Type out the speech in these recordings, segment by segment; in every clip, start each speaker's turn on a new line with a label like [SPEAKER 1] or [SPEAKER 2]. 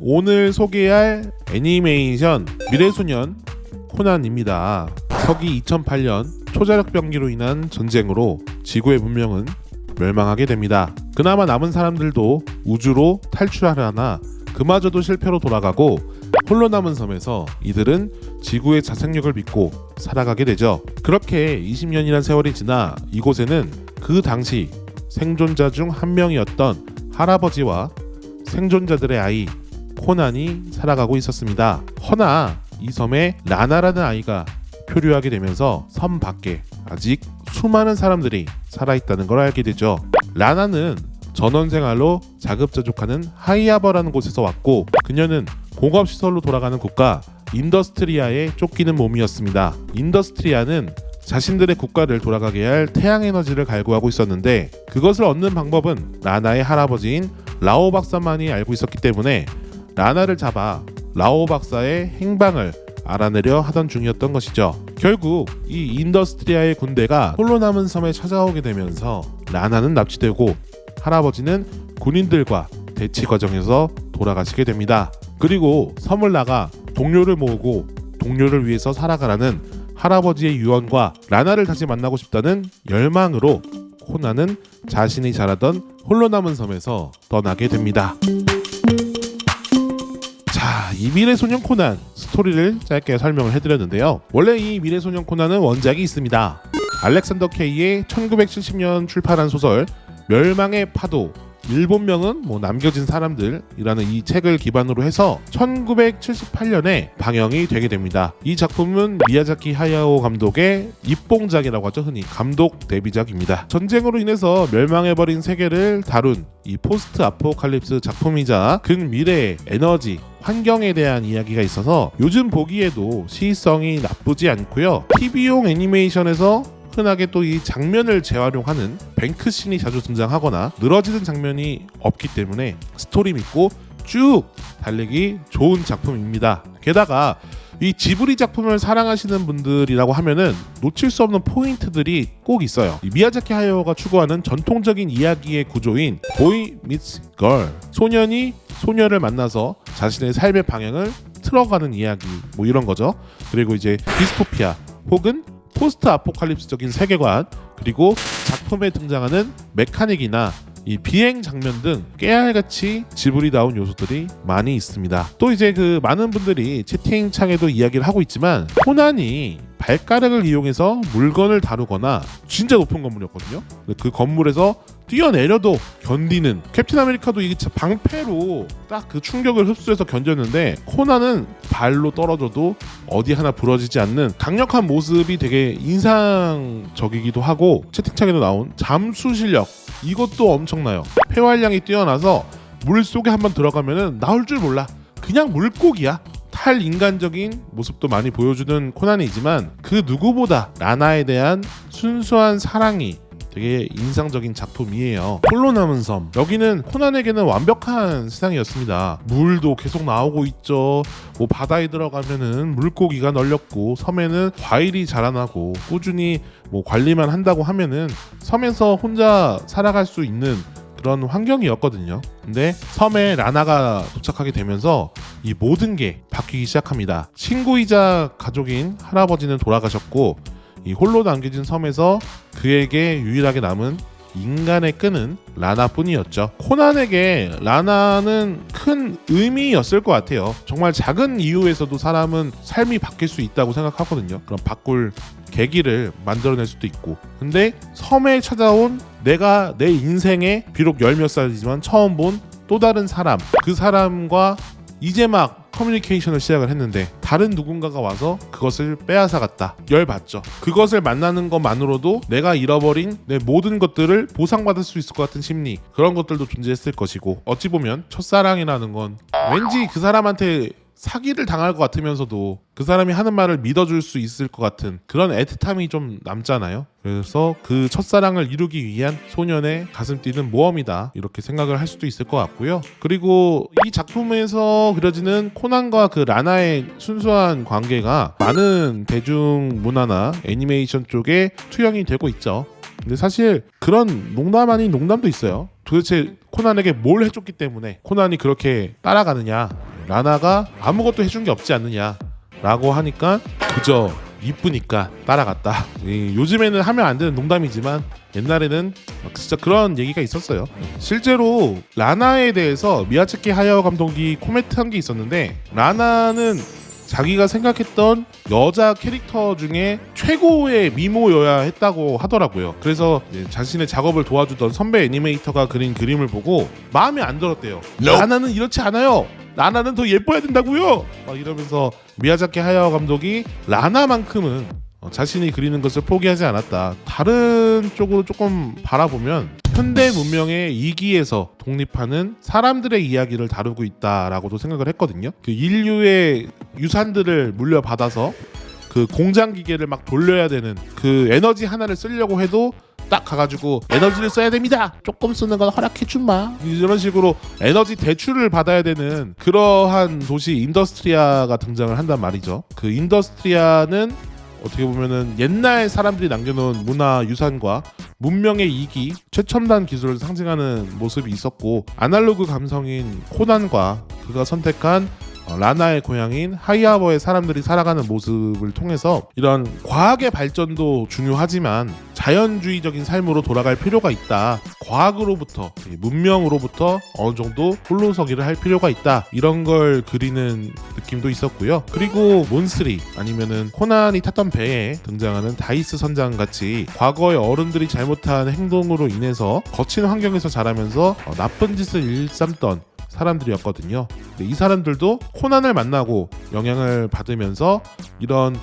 [SPEAKER 1] 오늘 소개할 애니메이션 미래소년 코난입니다. 서기 2008년 초자력 병기로 인한 전쟁으로 지구의 문명은 멸망하게 됩니다. 그나마 남은 사람들도 우주로 탈출하려나 그마저도 실패로 돌아가고 홀로 남은 섬에서 이들은 지구의 자생력을 믿고 살아가게 되죠. 그렇게 20년이란 세월이 지나 이곳에는 그 당시 생존자 중 한 명이었던 할아버지와 생존자들의 아이 코난이 살아가고 있었습니다. 허나 이 섬에 라나라는 아이가 표류하게 되면서 섬 밖에 아직 수많은 사람들이 살아있다는 걸 알게 되죠. 라나는 전원 생활로 자급자족하는 하이아버라는 곳에서 왔고 그녀는 공업시설로 돌아가는 국가 인더스트리아에 쫓기는 몸이었습니다. 인더스트리아는 자신들의 국가를 돌아가게 할 태양 에너지를 갈구하고 있었는데 그것을 얻는 방법은 라나의 할아버지인 라오 박사만이 알고 있었기 때문에 라나를 잡아 라오 박사의 행방을 알아내려 하던 중이었던 것이죠. 결국 이 인더스트리아의 군대가 홀로 남은 섬에 찾아오게 되면서 라나는 납치되고 할아버지는 군인들과 대치 과정에서 돌아가시게 됩니다. 그리고 섬을 나가 동료를 모으고 동료를 위해서 살아가라는 할아버지의 유언과 라나를 다시 만나고 싶다는 열망으로 코나는 자신이 자라던 홀로 남은 섬에서 떠나게 됩니다. 자, 이 미래소년 코난 스토리를 짧게 설명을 해드렸는데요. 원래 이 미래소년 코난은 원작이 있습니다. 알렉산더 케이의 1970년 출판한 소설 멸망의 파도 일본명은 뭐 남겨진 사람들이라는 이 책을 기반으로 해서 1978년에 방영이 되게 됩니다. 이 작품은 미야자키 하야오 감독의 입봉작이라고 하죠. 흔히 감독 데뷔작입니다. 전쟁으로 인해서 멸망해버린 세계를 다룬 이 포스트 아포칼립스 작품이자 근미래의 에너지 환경에 대한 이야기가 있어서 요즘 보기에도 시의성이 나쁘지 않고요. TV용 애니메이션에서 흔하게 또 이 장면을 재활용하는 뱅크씬이 자주 등장하거나 늘어지는 장면이 없기 때문에 스토리 믿고 쭉 달리기 좋은 작품입니다. 게다가 이 지브리 작품을 사랑하시는 분들이라고 하면은 놓칠 수 없는 포인트들이 꼭 있어요. 이 미야자키 하야오가 추구하는 전통적인 이야기의 구조인 보이 미츠 걸 소년이 소녀를 만나서 자신의 삶의 방향을 틀어가는 이야기 뭐 이런 거죠. 그리고 이제 디스토피아 혹은 포스트 아포칼립스적인 세계관 그리고 작품에 등장하는 메카닉이나 이 비행 장면 등 깨알같이 지브리다운 요소들이 많이 있습니다. 또 이제 그 많은 분들이 채팅창에도 이야기를 하고 있지만 코난이 발가락을 이용해서 물건을 다루거나 진짜 높은 건물이었거든요. 그 건물에서 뛰어내려도 견디는 캡틴 아메리카도 이게 방패로 딱 그 충격을 흡수해서 견뎠는데 코난은 발로 떨어져도 어디 하나 부러지지 않는 강력한 모습이 되게 인상적이기도 하고 채팅창에도 나온 잠수 실력 이것도 엄청나요. 폐활량이 뛰어나서 물 속에 한번 들어가면은 나올 줄 몰라. 그냥 물고기야. 탈 인간적인 모습도 많이 보여주는 코난이지만 그 누구보다 라나에 대한 순수한 사랑이 되게 인상적인 작품이에요. 홀로 남은 섬. 여기는 코난에게는 완벽한 세상이었습니다. 물도 계속 나오고 있죠. 뭐 바다에 들어가면은 물고기가 널렸고 섬에는 과일이 자라나고 꾸준히 뭐 관리만 한다고 하면은 섬에서 혼자 살아갈 수 있는 그런 환경이었거든요. 근데 섬에 라나가 도착하게 되면서 이 모든 게 바뀌기 시작합니다. 친구이자 가족인 할아버지는 돌아가셨고 이 홀로 남겨진 섬에서 그에게 유일하게 남은 인간의 끈은 라나뿐이었죠. 코난에게 라나는 큰 의미였을 것 같아요. 정말 작은 이유에서도 사람은 삶이 바뀔 수 있다고 생각하거든요. 그럼 바꿀 계기를 만들어낼 수도 있고. 근데 섬에 찾아온 내가 내 인생에 비록 열 몇 살이지만 처음 본 또 다른 사람, 그 사람과 이제 막 커뮤니케이션을 시작을 했는데 다른 누군가가 와서 그것을 빼앗아갔다. 열받죠. 그것을 만나는 것만으로도 내가 잃어버린 내 모든 것들을 보상받을 수 있을 것 같은 심리 그런 것들도 존재했을 것이고 어찌 보면 첫사랑이라는 건 왠지 그 사람한테 사기를 당할 것 같으면서도 그 사람이 하는 말을 믿어줄 수 있을 것 같은 그런 애틋함이 좀 남잖아요. 그래서 그 첫사랑을 이루기 위한 소년의 가슴 뛰는 모험이다 이렇게 생각을 할 수도 있을 것 같고요. 그리고 이 작품에서 그려지는 코난과 그 라나의 순수한 관계가 많은 대중 문화나 애니메이션 쪽에 투영이 되고 있죠. 근데 사실 그런 농담 아닌 농담도 있어요. 도대체 코난에게 뭘 해줬기 때문에 코난이 그렇게 따라가느냐 라나가 아무것도 해준 게 없지 않느냐라고 하니까 그저 이쁘니까 따라갔다. 이, 요즘에는 하면 안 되는 농담이지만 옛날에는 막 진짜 그런 얘기가 있었어요. 실제로 라나에 대해서 미야츠키 하야오 감독이 코멘트한 게 있었는데 라나는 자기가 생각했던 여자 캐릭터 중에 최고의 미모여야 했다고 하더라고요. 그래서 자신의 작업을 도와주던 선배 애니메이터가 그린 그림을 보고 마음에 안 들었대요. 라나는 이렇지 않아요. 라나는 더 예뻐야 된다고요. 막 이러면서 미야자키 하야오 감독이 라나만큼은 어, 자신이 그리는 것을 포기하지 않았다. 다른 쪽으로 조금 바라보면 현대 문명의 이기에서 독립하는 사람들의 이야기를 다루고 있다라고도 생각을 했거든요. 그 인류의 유산들을 물려받아서 그 공장 기계를 막 돌려야 되는 그 에너지 하나를 쓰려고 해도 딱 가가지고 에너지를 써야 됩니다. 조금 쓰는 건 허락해 준마. 이런 식으로 에너지 대출을 받아야 되는 그러한 도시 인더스트리아가 등장을 한단 말이죠. 그 인더스트리아는 어떻게 보면은 옛날 사람들이 남겨놓은 문화 유산과 문명의 이기, 최첨단 기술을 상징하는 모습이 있었고 아날로그 감성인 코난과 그가 선택한 어, 라나의 고향인 하이아버의 사람들이 살아가는 모습을 통해서 이런 과학의 발전도 중요하지만 자연주의적인 삶으로 돌아갈 필요가 있다. 과학으로부터 이 문명으로부터 어느 정도 홀로서기를 할 필요가 있다. 이런 걸 그리는 느낌도 있었고요. 그리고 몬스리 아니면은 코난이 탔던 배에 등장하는 다이스 선장 같이 과거의 어른들이 잘못한 행동으로 인해서 거친 환경에서 자라면서 어, 나쁜 짓을 일삼던 사람들이었거든요. 이 사람들도 코난을 만나고 영향을 받으면서 이런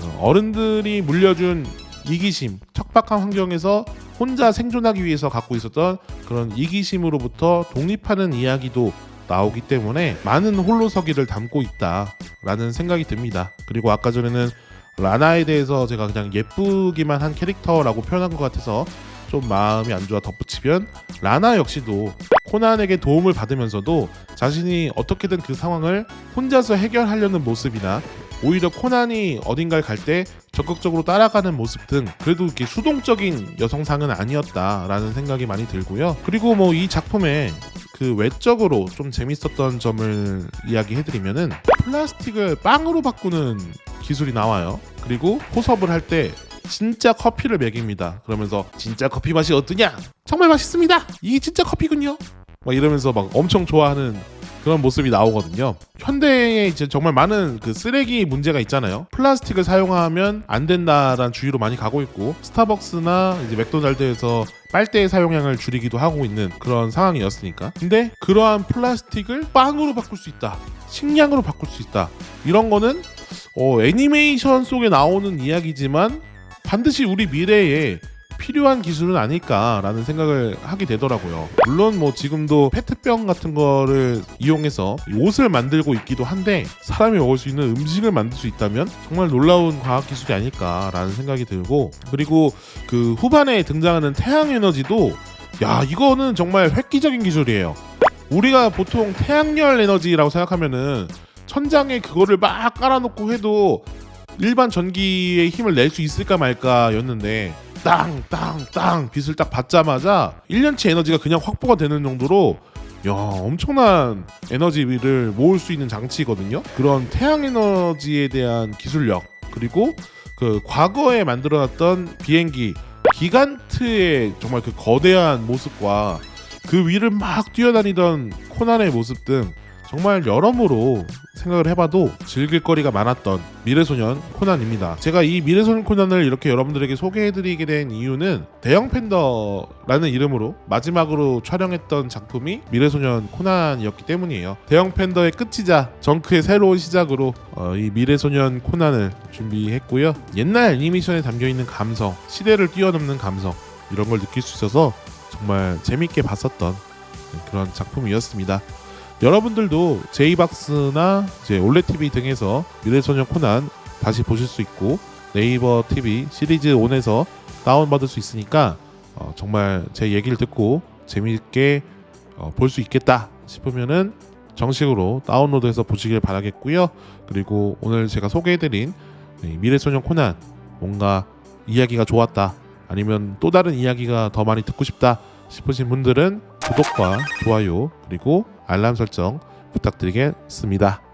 [SPEAKER 1] 어, 어른들이 물려준 이기심, 척박한 환경에서 혼자 생존하기 위해서 갖고 있었던 그런 이기심으로부터 독립하는 이야기도 나오기 때문에 많은 홀로서기를 담고 있다라는 생각이 듭니다. 그리고 아까 전에는 라나에 대해서 제가 그냥 예쁘기만 한 캐릭터라고 표현한 것 같아서 좀 마음이 안 좋아 덧붙이면 라나 역시도 코난에게 도움을 받으면서도 자신이 어떻게든 그 상황을 혼자서 해결하려는 모습이나 오히려 코난이 어딘가를 갈 때 적극적으로 따라가는 모습 등 그래도 이렇게 수동적인 여성상은 아니었다라는 생각이 많이 들고요. 그리고 뭐 이 작품에 그 외적으로 좀 재밌었던 점을 이야기해드리면은 플라스틱을 빵으로 바꾸는 기술이 나와요. 그리고 포섭을 할 때 진짜 커피를 먹입니다. 그러면서 진짜 커피 맛이 어떠냐? 정말 맛있습니다. 이게 진짜 커피군요. 막 이러면서 막 엄청 좋아하는 그런 모습이 나오거든요. 현대에 이제 정말 많은 그 쓰레기 문제가 있잖아요. 플라스틱을 사용하면 안 된다라는 주의로 많이 가고 있고 스타벅스나 이제 맥도날드에서 빨대의 사용량을 줄이기도 하고 있는 그런 상황이었으니까. 근데 그러한 플라스틱을 빵으로 바꿀 수 있다. 식량으로 바꿀 수 있다. 이런 거는 어, 애니메이션 속에 나오는 이야기지만 반드시 우리 미래에 필요한 기술은 아닐까라는 생각을 하게 되더라고요. 물론 뭐 지금도 페트병 같은 거를 이용해서 옷을 만들고 있기도 한데 사람이 먹을 수 있는 음식을 만들 수 있다면 정말 놀라운 과학 기술이 아닐까라는 생각이 들고 그리고 그 후반에 등장하는 태양 에너지도 야 이거는 정말 획기적인 기술이에요. 우리가 보통 태양열 에너지라고 생각하면은 천장에 그거를 막 깔아놓고 해도 일반 전기의 힘을 낼 수 있을까 말까였는데 땅땅땅 빛을 딱 받자마자 1년치 에너지가 그냥 확보가 되는 정도로 야 엄청난 에너지를 모을 수 있는 장치거든요. 그런 태양 에너지에 대한 기술력 그리고 그 과거에 만들어놨던 비행기 기간트의 정말 그 거대한 모습과 그 위를 막 뛰어다니던 코난의 모습 등 정말 여러모로 생각을 해봐도 즐길 거리가 많았던 미래소년 코난입니다. 제가 이 미래소년 코난을 이렇게 여러분들에게 소개해드리게 된 이유는 대형 팬더라는 이름으로 마지막으로 촬영했던 작품이 미래소년 코난이었기 때문이에요. 대형 팬더의 끝이자 정크의 새로운 시작으로 어, 이 미래소년 코난을 준비했고요. 옛날 애니메이션에 담겨있는 감성, 시대를 뛰어넘는 감성 이런 걸 느낄 수 있어서 정말 재밌게 봤었던 그런 작품이었습니다. 여러분들도 제이박스나 이제 올레 TV 등에서 미래소년 코난 다시 보실 수 있고 네이버 TV 시리즈 1에서 다운받을 수 있으니까 어, 정말 제 얘기를 듣고 재미있게 어, 볼 수 있겠다 싶으면은 정식으로 다운로드해서 보시길 바라겠고요. 그리고 오늘 제가 소개해드린 이 미래소년 코난 뭔가 이야기가 좋았다 아니면 또 다른 이야기가 더 많이 듣고 싶다 싶으신 분들은 구독과 좋아요 그리고 알람 설정 부탁드리겠습니다.